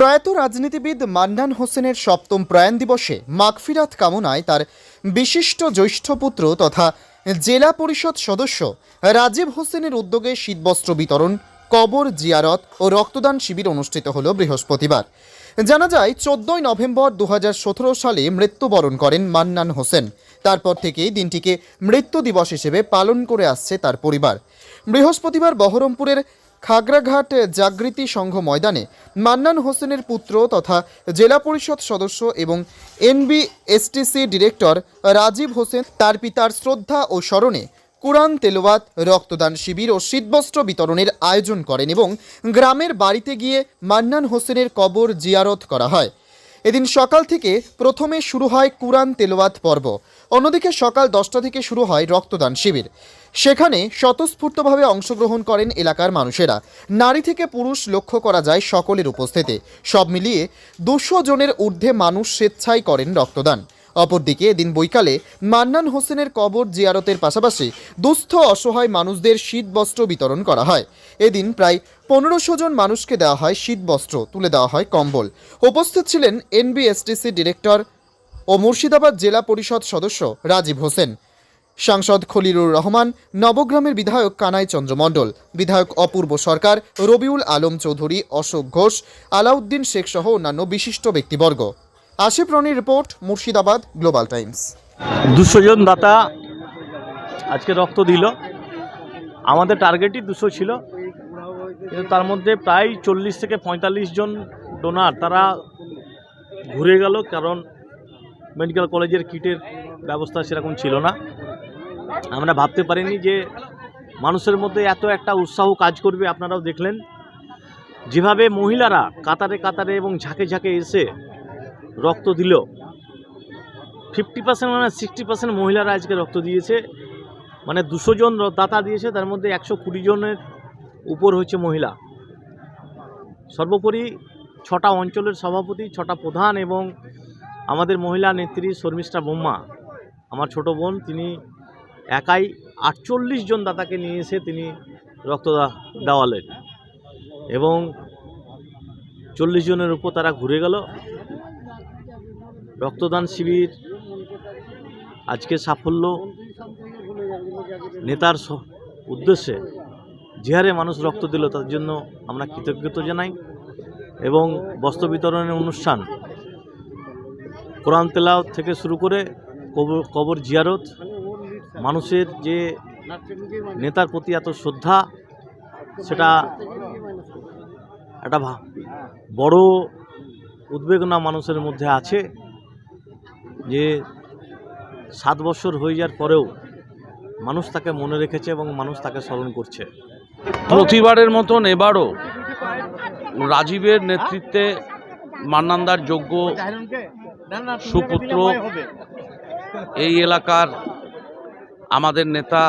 প্রয়াত রাজনীতিবিদ মান্নান হোসেনের সপ্তম প্রয়াণ দিবসে মাগফিরাত কামনায় তার বিশিষ্ট জ্যৈষ্ঠ পুত্র তথা জেলা পরিষদ সদস্য রাজীব হোসেনের উদ্যোগে শীতবস্ত্র বিতরণ, কবর জিয়ারত ও রক্তদান শিবির অনুষ্ঠিত হল বৃহস্পতিবার। জানা যায়, চোদ্দই নভেম্বর দু হাজার সতেরো সালে মৃত্যুবরণ করেন মান্নান হোসেন। তারপর থেকেই দিনটিকে মৃত্যু দিবস হিসেবে পালন করে আসছে তার পরিবার। বৃহস্পতিবার বহরমপুরের খাগড়াঘাট জাগৃতি সংঘ ময়দানে মান্নান হোসেনের পুত্র তথা জেলা পরিষদ সদস্য এবং এনবিএসটিসি ডিরেক্টর রাজীব হোসেন, তার পিতার শ্রদ্ধা ও স্মরণে কুরআন তেলোয়াত রক্তদান শিবির ও শীতবস্ত্র বিতরণের আয়োজন করেন এবং গ্রামের বাড়িতে গিয়ে মান্নান হোসেনের কবর জিয়ারত করা হয়। এদিন সকাল থেকে প্রথমে শুরু হয় কুরআন তেলোয়াত পর্ব। অন্যদিকে সকাল দশটা থেকে শুরু হয় রক্তদান শিবির। সেখানে স্বতঃস্ফূর্তভাবে অংশগ্রহণ করেন এলাকার মানুষেরা। নারী থেকে পুরুষ লক্ষ্য করা যায় সকলের উপস্থিতি। সব মিলিয়ে দুশো জনের ঊর্ধ্বে মানুষ স্বেচ্ছায় করেন রক্তদান। অপরদিকে এদিন বৈকালে মান্নান হোসেনের কবর জিয়ারতের পাশাপাশি দুস্থ অসহায় মানুষদের শীতবস্ত্র বিতরণ করা হয়। এদিন প্রায় পনেরোশো জন মানুষকে দেওয়া হয় শীতবস্ত্র, তুলে দেওয়া হয় কম্বল। উপস্থিত ছিলেন এনবিএসটিসি ডিরেক্টর ও মুর্শিদাবাদ জেলা পরিষদ সদস্য রাজীব হোসেন। সাংসদ খলিলুর রহমান, নবগ্রামের বিধায়ক কানাই চন্দ্র মণ্ডল, বিধায়ক অপূর্ব সরকার, রবিউল আলম চৌধুরী, অশোক ঘোষ, আলাউদ্দিন শেখ সহ অন্যান্য বিশিষ্ট ব্যক্তিবর্গ। আশিফ রনির রিপোর্ট, মুর্শিদাবাদ, গ্লোবাল টাইমস। দুশো জন দাতা আজকে রক্ত দিল। আমাদের টার্গেটই দুশো ছিল। কিন্তু তার মধ্যে প্রায় চল্লিশ থেকে পঁয়তাল্লিশ জন ডোনার তারা ঘুরে গেল, কারণ মেডিকেল কলেজের কিটের ব্যবস্থা সেরকম ছিল না। আমরা ভাবতে পারিনি যে মানুষের মধ্যে এত একটা উৎসাহ কাজ করবে, আপনারাও দেখলেন। যেভাবে মহিলারা কাতারে কাতারে এবং ঝাঁকে ঝাঁকে এসে রক্ত দিল। ফিফটি পার্সেন্ট মানে সিক্সটি পার্সেন্ট মহিলারা আজকে রক্ত দিয়েছে। মানে দুশো জন দাতা দিয়েছে, তার মধ্যে একশো কুড়ি জনের উপর হচ্ছে মহিলা। সর্বোপরি ছটা অঞ্চলের সভাপতি, ছটা প্রধান এবং আমাদের মহিলা নেত্রী শর্মিষ্ঠা বোম্মা, আমার ছোট বোন, তিনি একাই আটচল্লিশ জন দাতাকে নিয়ে এসে তিনি রক্ত দেওয়ালেন। এবং চল্লিশ জনের উপর তারা ঘুরে গেল। রক্তদান শিবির, আজকে সাফল্য। নেতার উদ্দেশ্যে যে হারে মানুষ রক্ত দিল, তার জন্য আমরা কৃতজ্ঞতা জানাই এবং বস্ত্র বিতরণের অনুষ্ঠান কোরআন তেলাও থেকে শুরু করে কবর কবর জিয়ারত, মানুষের যে নেতার প্রতি এত শ্রদ্ধা, সেটা একটা বড় উদ্বেগনা মানুষের মধ্যে আছে যে সাত বছর হয়ে যাওয়ার পরেও মানুষ তাকে মনে রেখেছে এবং মানুষ তাকে স্মরণ করছে। প্রতিবারের মতন এবারও রাজীবের নেতৃত্বে মান্নান্দার যোগ্য সুপুত্র এই এলাকার আমাদের নেতা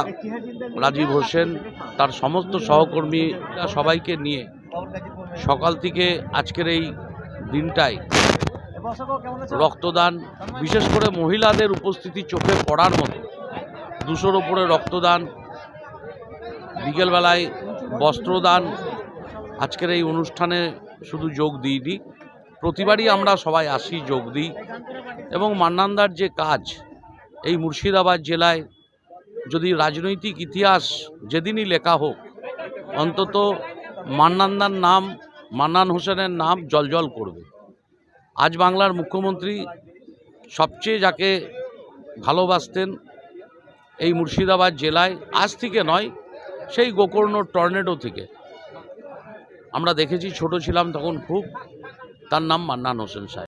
রাজীব হোসেন, তার সমস্ত সহকর্মী সবাইকে নিয়ে সকাল থেকে আজকের এই দিনটায় রক্তদান, বিশেষ করে মহিলাদের উপস্থিতি চোখে পড়ার মতো। দুশোর ওপরে রক্তদান, বিকেলবেলায় বস্ত্রদান। আজকের এই অনুষ্ঠানে শুধু যোগ দিইনি, প্রতিবারই আমরা সবাই আসি যোগ দিই। এবং মান্নান্দার যে কাজ, এই মুর্শিদাবাদ জেলায় যদি রাজনৈতিক ইতিহাস যেদিনই লেখা হোক, অন্তত মান্নান্দার নাম মান্নান হোসেনের নাম জলজল করবে। আজ বাংলার মুখ্যমন্ত্রী সবচেয়ে যাকে ভালোবাসতেন এই মুর্শিদাবাদ জেলায়, আজ থেকে নয়, সেই গোকর্ণ টর্নেডো থেকে। আমরা দেখেছি, ছোট ছিলাম তখন খুব। তার নাম মান্নান হোসেন সাহেব।